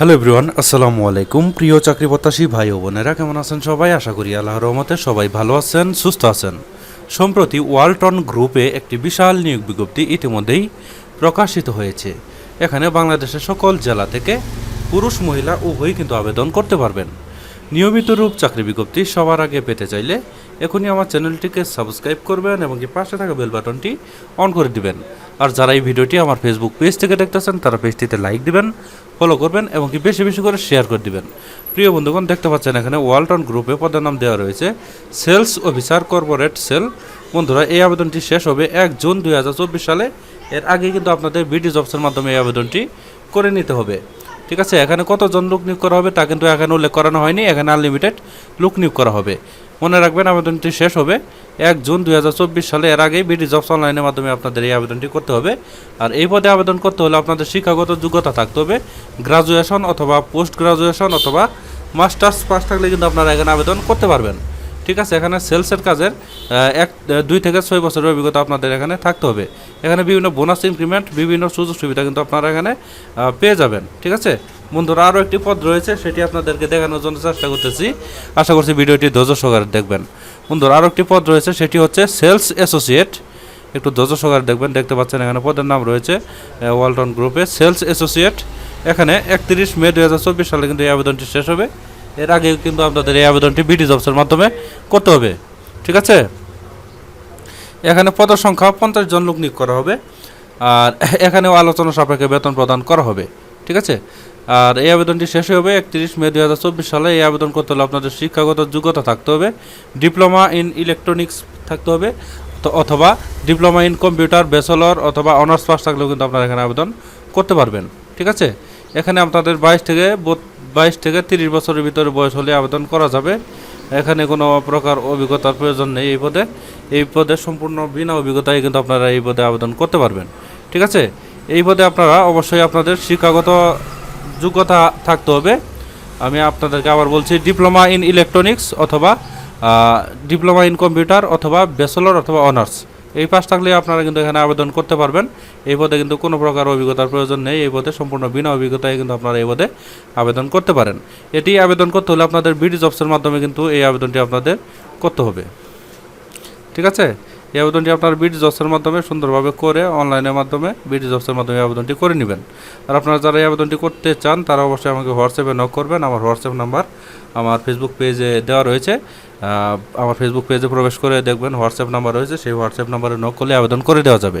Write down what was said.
Hello everyone আসসালামু আলাইকুম প্রিয় চাকরি প্রত্যাশী ভাই ও বোনেরা, কেমন আছেন সবাই? আশা করি আল্লাহর রহমতে সবাই ভালো আছেন, সুস্থ আছেন। সম্প্রতি ওয়ালটন গ্রুপে একটি বিশাল নিয়োগ বিজ্ঞপ্তি ইতিমধ্যেই প্রকাশিত হয়েছে। এখানে বাংলাদেশের সকল জেলা থেকে পুরুষ, মহিলা, উভয়ই কিন্তু আবেদন করতে পারবেন। নিয়মিত রূপ চাকরি বিজ্ঞপ্তি সবার আগে পেতে চাইলে এখনই আমার চ্যানেলটিকে সাবস্ক্রাইব করবেন এবং পাশে থাকা বেল বাটনটি অন করে দিবেন। আর যারা এই ভিডিওটি আমার ফেসবুক পেজ থেকে দেখতেছেন, তারা পেজটিতে লাইক দিবেন ফলো করবেন এবং কি বেশি বেশি করে শেয়ার করে দিবেন। প্রিয় বন্ধুগণ, দেখতে পাচ্ছেন এখানে ওয়ালটন গ্রুপে পদের নাম দেওয়া রয়েছে সেলস অফিসার কর্পোরেট সেল বন্ধুরা, এই আবেদনটি শেষ হবে এক জুন দু হাজার চব্বিশ সালে। এর আগে কিন্তু আপনাদের বিডি জবসের মাধ্যমে এই আবেদনটি করে নিতে হবে। ঠিক আছে, এখানে কতজন লোক নিয়োগ করা হবে তা কিন্তু এখানে উল্লেখ করানো হয়নি, এখানে আনলিমিটেড লোক নিয়োগ করা হবে। মনে রাখবেন, আবেদনটি শেষ হবে এক জুন দু হাজার চব্বিশ সালে, এর আগেই বিডি জবস অনলাইনের মাধ্যমে আপনাদের এই আবেদনটি করতে হবে। আর এই পদে আবেদন করতে হলে আপনাদের শিক্ষাগত যোগ্যতা থাকতে হবে গ্রাজুয়েশন অথবা পোস্ট গ্রাজুয়েশন অথবা মাস্টার্স পাস থাকলে কিন্তু আপনারা এখানে আবেদন করতে পারবেন। ঠিক আছে, এখানে সেলসের কাজের এক দুই থেকে ছয় বছরের অভিজ্ঞতা আপনাদের এখানে থাকতে হবে। এখানে বিভিন্ন বোনাস ইনক্রিমেন্ট বিভিন্ন সুযোগ সুবিধা কিন্তু আপনারা এখানে পেয়ে যাবেন, ঠিক আছে? বন্ধুরা, আরও একটি পদ রয়েছে, সেটি আপনাদেরকে দেখানোর জন্য চেষ্টা করতেছি। আশা করছি ভিডিওটি ধৈর্য সহকারে দেখবেন। বন্ধুরা, আরও একটি পদ রয়েছে, সেটি হচ্ছে সেলস অ্যাসোসিয়েট একটু ধৈর্য সহকারে দেখবেন, দেখতে পাচ্ছেন এখানে পদের নাম রয়েছে ওয়ালটন গ্রুপে সেলস অ্যাসোসিয়েট এখানে একত্রিশ মে দু হাজার চব্বিশ সালে কিন্তু এই আবেদনটি শেষ হবে। এর আগে কিন্তু আপনাদের এই আবেদনটি বিডি জবসের মাধ্যমে করতে হবে। ঠিক আছে? এখানে পদের সংখ্যা পঞ্চাশ জন লোক নিয়োগ করা হবে। আর এখানেও আলোচনা সাপেক্ষে বেতন প্রদান করা হবে। ঠিক আছে? আর এই আবেদনটি শেষ হবে একত্রিশ মে দু হাজার চব্বিশ সালে। এই আবেদন করতে হলে আপনাদের শিক্ষাগত যোগ্যতা থাকতে হবে। ডিপ্লোমা ইন ইলেকট্রনিক্স থাকতে হবে। অথবা ডিপ্লোমা ইন কম্পিউটার, ব্যাচেলর অথবা অনার্স পাস থাকলেও কিন্তু আপনারা এখানে আবেদন করতে পারবেন। ঠিক আছে? এখানে আপনাদের বাইশ থেকে বাইশ থেকে তিরিশ বছরের ভিতরে বয়স হলে আবেদন করা যাবে। এখানে কোনো প্রকার অভিজ্ঞতার প্রয়োজন নেই এই পদে। এই পদে সম্পূর্ণ বিনা অভিজ্ঞতায় কিন্তু আপনারা এই পদে আবেদন করতে পারবেন। ঠিক আছে? এই পদে আপনারা অবশ্যই আপনাদের শিক্ষাগত যোগ্যতা থাকতে হবে। আমি আপনাদেরকে আবার বলছি, ডিপ্লোমা ইন ইলেকট্রনিক্স অথবা ডিপ্লোমা ইন কম্পিউটার অথবা ব্যাচেলর অথবা অনার্স। এই পাস থাকলে আপনারা কিন্তু এখানে আবেদন করতে পারবেন। এই পদে কিন্তু কোনো প্রকার অভিজ্ঞতার প্রয়োজন নেই। এই পদে সম্পূর্ণ বিনা অভিজ্ঞতায় কিন্তু আপনারা এই পদে আবেদন করতে পারেন। এটি আবেদন করতে হলে আপনাদের বিডি জবসের মাধ্যমে কিন্তু এই আবেদনটি আপনাদের করতে হবে। ঠিক আছে? এই আবেদনটি আপনার বিট জবসের মাধ্যমে সুন্দরভাবে করে অনলাইনের মাধ্যমে বিট জবসের মাধ্যমে আবেদনটি করে নেবেন। আর আপনারা যারা এই আবেদনটি করতে চান, তারা অবশ্যই আমাকে হোয়াটসঅ্যাপে নক করবেন। আমার হোয়াটসঅ্যাপ নাম্বার আমার ফেসবুক পেজে দেওয়া রয়েছে। আমার ফেসবুক পেজে প্রবেশ করে দেখবেন হোয়াটসঅ্যাপ নাম্বার রয়েছে। সেই হোয়াটসঅ্যাপ নাম্বারে নক করলে আবেদন করে দেওয়া যাবে।